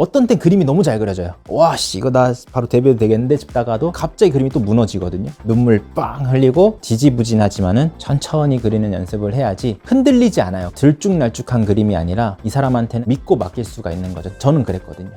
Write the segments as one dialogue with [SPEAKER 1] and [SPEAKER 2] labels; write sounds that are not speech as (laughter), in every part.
[SPEAKER 1] 어떤 땐 그림이 너무 잘 그려져요. 와, 씨, 이거 나 바로 데뷔해도 되겠는데 싶다가도 갑자기 그림이 또 무너지거든요. 눈물 빵 흘리고 지지부진하지만은 천천히 그리는 연습을 해야지 흔들리지 않아요. 들쭉날쭉한 그림이 아니라 이 사람한테는 믿고 맡길 수가 있는 거죠. 저는 그랬거든요.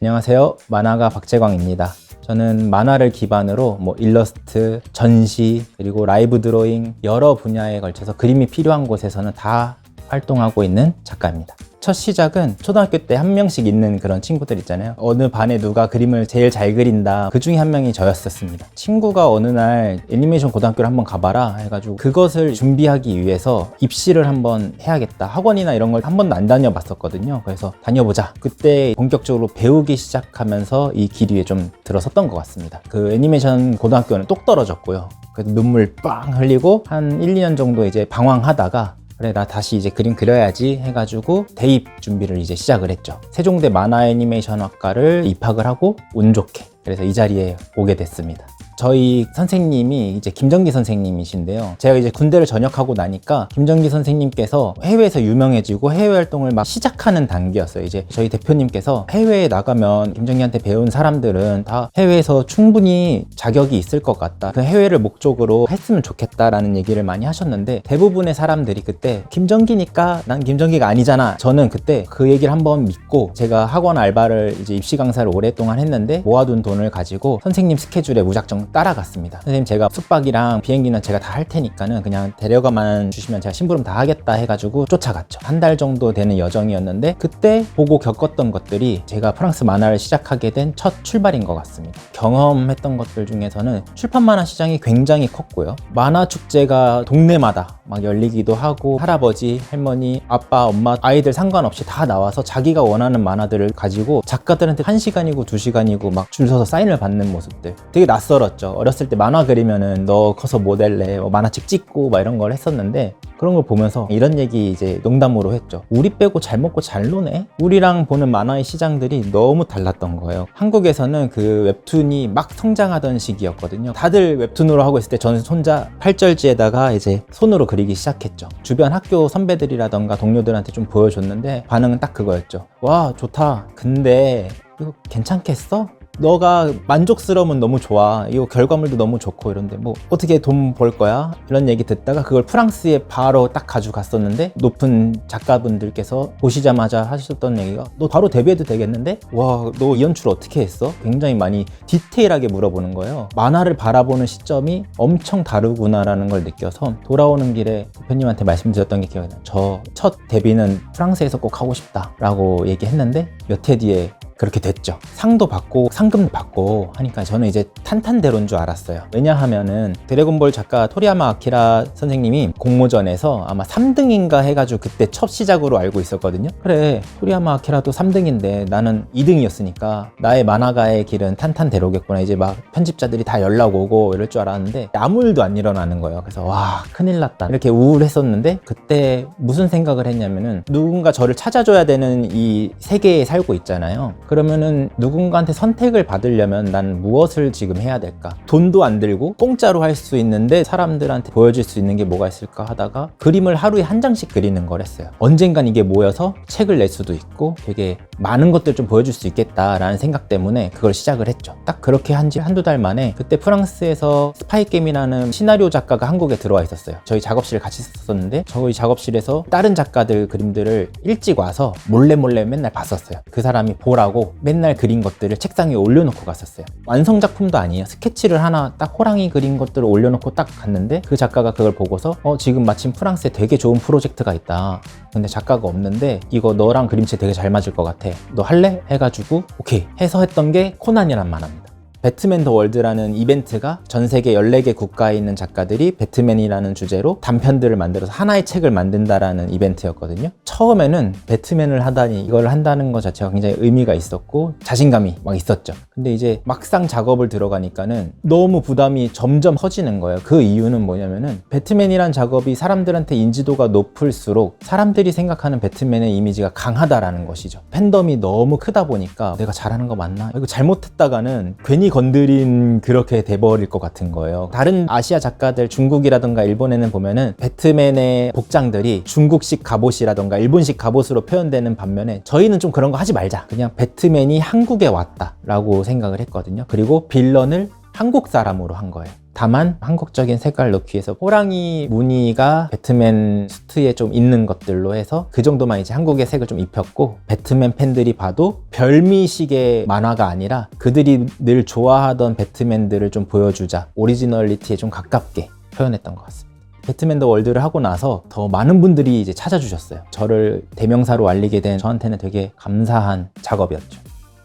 [SPEAKER 1] 안녕하세요. 만화가 박재광입니다. 저는 만화를 기반으로 뭐 일러스트, 전시, 그리고 라이브 드로잉 여러 분야에 걸쳐서 그림이 필요한 곳에서는 다 활동하고 있는 작가입니다. 첫 시작은 초등학교 때 한 명씩 있는 그런 친구들 있잖아요. 어느 반에 누가 그림을 제일 잘 그린다. 그 중에 한 명이 저였었습니다. 친구가 어느 날 애니메이션 고등학교를 한번 가봐라 해가지고 그것을 준비하기 위해서 입시를 한번 해야겠다. 학원이나 이런 걸 한 번도 안 다녀봤었거든요. 그래서 다녀보자. 그때 본격적으로 배우기 시작하면서 이 길 위에 좀 들어섰던 것 같습니다. 그 애니메이션 고등학교는 똑 떨어졌고요. 그래서 눈물 빵 흘리고 한 1, 2년 정도 이제 방황하다가 그래 나 다시 이제 그림 그려야지 해가지고 대입 준비를 이제 시작을 했죠. 세종대 만화 애니메이션 학과를 입학을 하고 운 좋게 그래서 이 자리에 오게 됐습니다 저희 선생님이 이제 김정기 선생님이신데요. 제가 이제 군대를 전역하고 나니까 김정기 선생님께서 해외에서 유명해지고 해외 활동을 막 시작하는 단계였어요. 이제 저희 대표님께서 해외에 나가면 김정기한테 배운 사람들은 다 해외에서 충분히 자격이 있을 것 같다. 그 해외를 목적으로 했으면 좋겠다라는 얘기를 많이 하셨는데 대부분의 사람들이 그때 김정기니까 난 김정기가 아니잖아. 저는 그때 그 얘기를 한번 믿고 제가 학원 알바를 이제 입시 강사를 오랫동안 했는데 모아둔 돈을 가지고 선생님 스케줄에 무작정 따라갔습니다. 선생님 제가 숙박이랑 비행기는 제가 다 할 테니까는 그냥 데려가만 주시면 제가 심부름 다 하겠다 해가지고 쫓아갔죠. 한 달 정도 되는 여정이었는데 그때 보고 겪었던 것들이 제가 프랑스 만화를 시작하게 된 첫 출발인 것 같습니다. 경험했던 것들 중에서는 출판 만화 시장이 굉장히 컸고요. 만화 축제가 동네마다 막 열리기도 하고 할아버지, 할머니, 아빠, 엄마, 아이들 상관없이 다 나와서 자기가 원하는 만화들을 가지고 작가들한테 한 시간이고 두 시간이고 막 줄 서서 사인을 받는 모습들 되게 낯설었죠. 어렸을 때 만화 그리면은 너 커서 모델래, 뭐 만화책 찍고 막 이런 걸 했었는데 그런 걸 보면서 이런 얘기 이제 농담으로 했죠. 우리 빼고 잘 먹고 잘 노네? 우리랑 보는 만화의 시장들이 너무 달랐던 거예요. 한국에서는 그 웹툰이 막 성장하던 시기였거든요. 다들 웹툰으로 하고 있을 때 저는 혼자 팔절지에다가 이제 손으로 그리기 시작했죠. 주변 학교 선배들이라던가 동료들한테 좀 보여줬는데 반응은 딱 그거였죠. 와, 좋다. 근데 이거 괜찮겠어? 너가 만족스러우면 너무 좋아. 이거 결과물도 너무 좋고 이런데 뭐 어떻게 돈 벌 거야? 이런 얘기 듣다가 그걸 프랑스에 바로 딱 가져갔었는데 높은 작가분들께서 보시자마자 하셨던 얘기가 너 바로 데뷔해도 되겠는데? 와, 너 이 연출 어떻게 했어? 굉장히 많이 디테일하게 물어보는 거예요. 만화를 바라보는 시점이 엄청 다르구나라는 걸 느껴서 돌아오는 길에 대표님한테 말씀드렸던 게 기억이 나요. 저 첫 데뷔는 프랑스에서 꼭 하고 싶다라고 얘기했는데 몇 해 뒤에 그렇게 됐죠. 상도 받고 상금도 받고 하니까 저는 이제 탄탄대로인 줄 알았어요. 왜냐하면은 드래곤볼 작가 토리야마 아키라 선생님이 공모전에서 아마 3등인가 해가지고 그때 첫 시작으로 알고 있었거든요. 그래 토리야마 아키라도 3등인데 나는 2등이었으니까 나의 만화가의 길은 탄탄대로겠구나. 이제 막 편집자들이 다 연락 오고 이럴 줄 알았는데 아무 일도 안 일어나는 거예요. 그래서 와 큰일 났다 이렇게 우울했었는데 그때 무슨 생각을 했냐면은 누군가 저를 찾아줘야 되는 이 세계에 살고 있잖아요. 그러면은 누군가한테 선택을 받으려면 난 무엇을 지금 해야 될까? 돈도 안 들고 공짜로 할 수 있는데 사람들한테 보여줄 수 있는 게 뭐가 있을까 하다가 그림을 하루에 한 장씩 그리는 걸 했어요. 언젠간 이게 모여서 책을 낼 수도 있고 되게 많은 것들 좀 보여줄 수 있겠다라는 생각 때문에 그걸 시작을 했죠. 딱 그렇게 한 지 한두 달 만에 그때 프랑스에서 스파이 게임이라는 시나리오 작가가 한국에 들어와 있었어요. 저희 작업실을 같이 썼었는데 저희 작업실에서 다른 작가들 그림들을 일찍 와서 몰래 몰래 맨날 봤었어요. 그 사람이 보라고 맨날 그린 것들을 책상에 올려놓고 갔었어요. 완성 작품도 아니에요. 스케치를 하나 딱 호랑이 그린 것들을 올려놓고 딱 갔는데 그 작가가 그걸 보고서 어 지금 마침 프랑스에 되게 좋은 프로젝트가 있다. 근데 작가가 없는데 이거 너랑 그림체 되게 잘 맞을 것 같아. 너 할래? 해가지고 오케이 해서 했던 게 코난이란 만화입니다. 배트맨 더 월드라는 이벤트가 전 세계 14개 국가에 있는 작가들이 배트맨이라는 주제로 단편들을 만들어서 하나의 책을 만든다라는 이벤트였거든요. 처음에는 배트맨을 하다니 이걸 한다는 것 자체가 굉장히 의미가 있었고 자신감이 막 있었죠. 근데 이제 막상 작업을 들어가니까는 너무 부담이 점점 커지는 거예요. 그 이유는 뭐냐면은 배트맨이란 작업이 사람들한테 인지도가 높을수록 사람들이 생각하는 배트맨의 이미지가 강하다라는 것이죠. 팬덤이 너무 크다 보니까 내가 잘하는 거 맞나? 이거 잘못했다가는 괜히 건드린 그렇게 돼버릴 것 같은 거예요. 다른 아시아 작가들 중국이라든가 일본에는 보면은 배트맨의 복장들이 중국식 갑옷이라든가 일본식 갑옷으로 표현되는 반면에 저희는 좀 그런 거 하지 말자. 그냥 배트맨이 한국에 왔다라고 생각을 했거든요. 그리고 빌런을 한국 사람으로 한 거예요. 다만 한국적인 색깔을 넣기 위해서 호랑이 무늬가 배트맨 수트에 좀 있는 것들로 해서 그 정도만 이제 한국의 색을 좀 입혔고 배트맨 팬들이 봐도 별미식의 만화가 아니라 그들이 늘 좋아하던 배트맨들을 좀 보여주자 오리지널리티에 좀 가깝게 표현했던 것 같습니다. 배트맨 더 월드를 하고 나서 더 많은 분들이 이제 찾아주셨어요. 저를 대명사로 알리게 된 저한테는 되게 감사한 작업이었죠.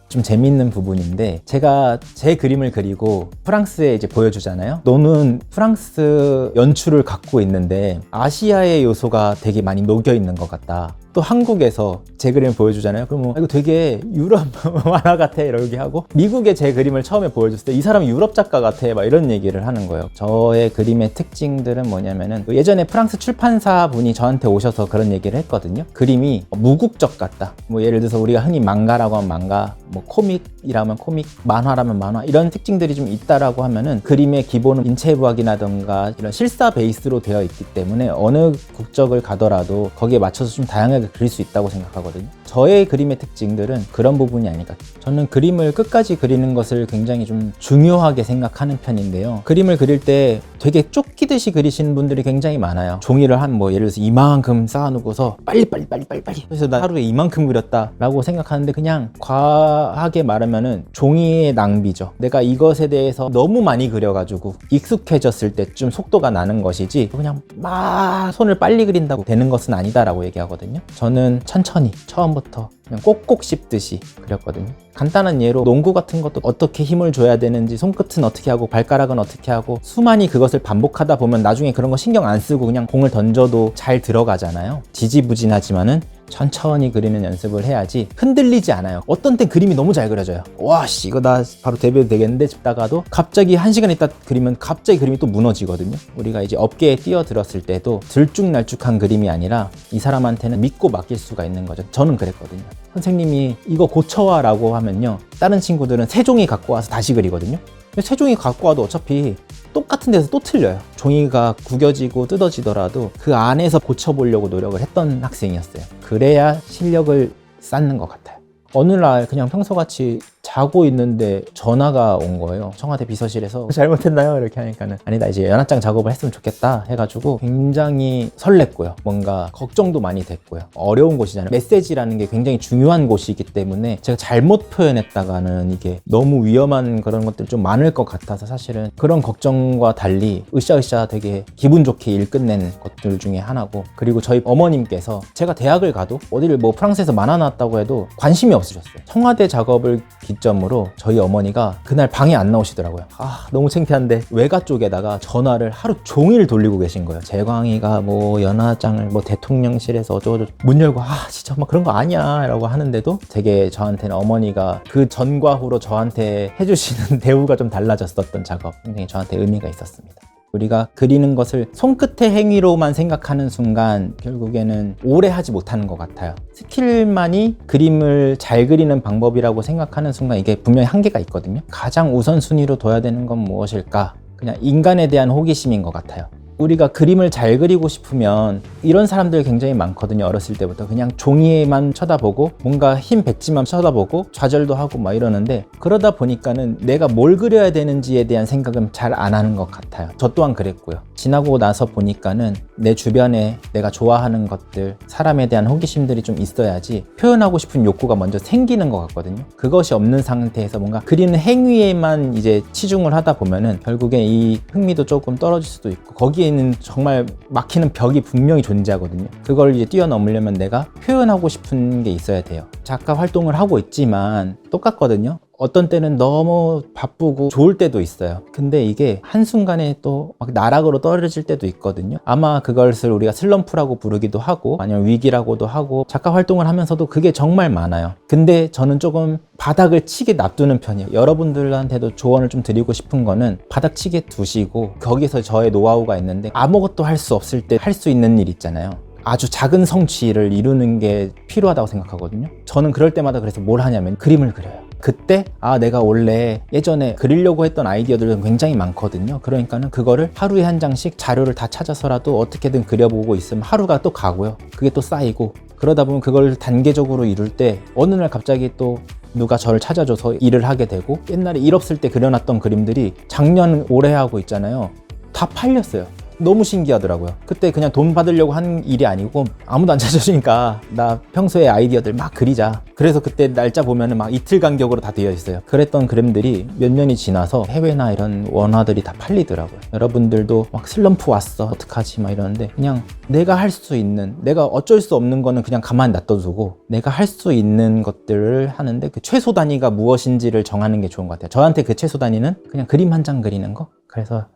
[SPEAKER 1] 좀 재밌는 부분인데 제가 제 그림을 그리고 프랑스에 이제 보여주잖아요. 너는 프랑스 연출을 갖고 있는데 아시아의 요소가 되게 많이 녹여 있는 것 같다. 또 한국에서 제 그림을 보여주잖아요. 그러면 이거 되게 유럽 (laughs) 만화 같아 이러게 하고 미국에 제 그림을 처음에 보여줬을 때 이 사람이 유럽 작가 같아 막 이런 얘기를 하는 거예요. 저의 그림의 특징들은 뭐냐면은 예전에 프랑스 출판사 분이 저한테 오셔서 그런 얘기를 했거든요. 그림이 무국적 같다. 뭐 예를 들어서 우리가 흔히 망가라고 하면 망가, 뭐 코믹이라면 코믹, 만화라면 만화 이런 특징들이 좀 있다라고 하면은 그림의 기본은 인체부학이라던가 이런 실사 베이스로 되어 있기 때문에 어느 국적을 가더라도 거기에 맞춰서 좀 다양하게 그릴 수 있다고 생각하거든요. 저의 그림의 특징들은 그런 부분이 아닐까. 저는 그림을 끝까지 그리는 것을 굉장히 좀 중요하게 생각하는 편인데요. 그림을 그릴 때 되게 쫓기듯이 그리시는 분들이 굉장히 많아요. 종이를 한 뭐 예를 들어서 이만큼 쌓아놓고서 빨리 빨리 빨리 빨리 빨리. 그래서 나 하루에 이만큼 그렸다라고 생각하는데 그냥 과하게 말하면은 종이의 낭비죠. 내가 이것에 대해서 너무 많이 그려가지고 익숙해졌을 때쯤 속도가 나는 것이지 그냥 막 손을 빨리 그린다고 되는 것은 아니다라고 얘기하거든요. 저는 천천히 처음부터 그냥 꼭꼭 씹듯이 그렸거든요. 간단한 예로 농구 같은 것도 어떻게 힘을 줘야 되는지 손끝은 어떻게 하고 발가락은 어떻게 하고 수만이 그것을 반복하다 보면 나중에 그런 거 신경 안 쓰고 그냥 공을 던져도 잘 들어가잖아요. 지지부진하지만은 천천히 그리는 연습을 해야지 흔들리지 않아요. 어떤 땐 그림이 너무 잘 그려져요. 와, 씨, 이거 나 바로 데뷔해도 되겠는데 싶다가도 갑자기 한 시간 있다 그리면 갑자기 그림이 또 무너지거든요. 우리가 이제 업계에 뛰어들었을 때도 들쭉날쭉한 그림이 아니라 이 사람한테는 믿고 맡길 수가 있는 거죠. 저는 그랬거든요. 선생님이 이거 고쳐와 라고 하면요. 다른 친구들은 세 종이 갖고 와서 다시 그리거든요. 근데 세 종이 갖고 와도 어차피 똑같은 데서 또 틀려요. 종이가 구겨지고 뜯어지더라도 그 안에서 고쳐보려고 노력을 했던 학생이었어요. 그래야 실력을 쌓는 것 같아요. 어느 날 그냥 평소같이 자고 있는데 전화가 온 거예요. 청와대 비서실에서 잘못했나요? 이렇게 하니까는 아니다 이제 연합장 작업을 했으면 좋겠다 해가지고 굉장히 설렜고요. 뭔가 걱정도 많이 됐고요. 어려운 곳이잖아요. 메시지라는 게 굉장히 중요한 곳이기 때문에 제가 잘못 표현했다가는 이게 너무 위험한 그런 것들이 좀 많을 것 같아서 사실은 그런 걱정과 달리 으쌰으쌰 되게 기분 좋게 일 끝낸 것들 중에 하나고 그리고 저희 어머님께서 제가 대학을 가도 어디를 뭐 프랑스에서 만화 나왔다고 해도 관심이 없으셨어요. 청와대 작업을 기 점으로 저희 어머니가 그날 방에 안 나오시더라고요. 아, 너무 창피한데 외가 쪽에다가 전화를 하루 종일 돌리고 계신 거예요. 재광이가 뭐 연하장을 뭐 대통령실에서 어쩌고저쩌고 문 열고 아, 진짜 막 그런 거 아니야 라고 하는데도 되게 저한테는 어머니가 그 전과 후로 저한테 해주시는 (laughs) 대우가 좀 달라졌었던 작업 굉장히 저한테 의미가 있었습니다. 우리가 그리는 것을 손끝의 행위로만 생각하는 순간 결국에는 오래 하지 못하는 것 같아요. 스킬만이 그림을 잘 그리는 방법이라고 생각하는 순간 이게 분명히 한계가 있거든요. 가장 우선순위로 둬야 되는 건 무엇일까? 그냥 인간에 대한 호기심인 것 같아요. 우리가 그림을 잘 그리고 싶으면 이런 사람들 굉장히 많거든요. 어렸을 때부터 그냥 종이에만 쳐다보고 뭔가 흰 백지만 쳐다보고 좌절도 하고 막 이러는데 그러다 보니까는 내가 뭘 그려야 되는지에 대한 생각은 잘 안 하는 것 같아요. 저 또한 그랬고요. 지나고 나서 보니까는 내 주변에 내가 좋아하는 것들, 사람에 대한 호기심들이 좀 있어야지 표현하고 싶은 욕구가 먼저 생기는 것 같거든요. 그것이 없는 상태에서 뭔가 그리는 행위에만 이제 치중을 하다 보면은 결국에 이 흥미도 조금 떨어질 수도 있고 거기에 있는 정말 막히는 벽이 분명히 존재하거든요. 그걸 이제 뛰어넘으려면 내가 표현하고 싶은 게 있어야 돼요. 작가 활동을 하고 있지만 똑같거든요. 어떤 때는 너무 바쁘고 좋을 때도 있어요. 근데 이게 한순간에 또 막 나락으로 떨어질 때도 있거든요. 아마 그것을 우리가 슬럼프라고 부르기도 하고 아니면 위기라고도 하고 작가 활동을 하면서도 그게 정말 많아요. 근데 저는 조금 바닥을 치게 놔두는 편이에요. 여러분들한테도 조언을 좀 드리고 싶은 거는 바닥 치게 두시고 거기서 저의 노하우가 있는데 아무것도 할 수 없을 때 할 수 있는 일 있잖아요. 아주 작은 성취를 이루는 게 필요하다고 생각하거든요. 저는 그럴 때마다 그래서 뭘 하냐면 그림을 그려요. 그때 아 내가 원래 예전에 그리려고 했던 아이디어들은 굉장히 많거든요. 그러니까는 그거를 하루에 한 장씩 자료를 다 찾아서라도 어떻게든 그려보고 있으면 하루가 또 가고요. 그게 또 쌓이고 그러다 보면 그걸 단계적으로 이룰 때 어느 날 갑자기 또 누가 저를 찾아줘서 일을 하게 되고 옛날에 일 없을 때 그려놨던 그림들이 작년 올해 하고 있잖아요. 다 팔렸어요. 너무 신기하더라고요. 그때 그냥 돈 받으려고 한 일이 아니고 아무도 안 찾아주니까 나 평소에 아이디어들 막 그리자. 그래서 그때 날짜 보면은 막 이틀 간격으로 다 되어 있어요. 그랬던 그림들이 몇 년이 지나서 해외나 이런 원화들이 다 팔리더라고요. 여러분들도 막 슬럼프 왔어. 어떡하지? 막 이러는데 그냥 내가 할 수 있는 내가 어쩔 수 없는 거는 그냥 가만히 놔둬두고 내가 할 수 있는 것들을 하는데 그 최소 단위가 무엇인지를 정하는 게 좋은 것 같아요. 저한테 그 최소 단위는 그냥 그림 한 장 그리는 거. 그래서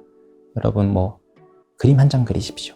[SPEAKER 1] 여러분 뭐 그림 한 장 그리십시오.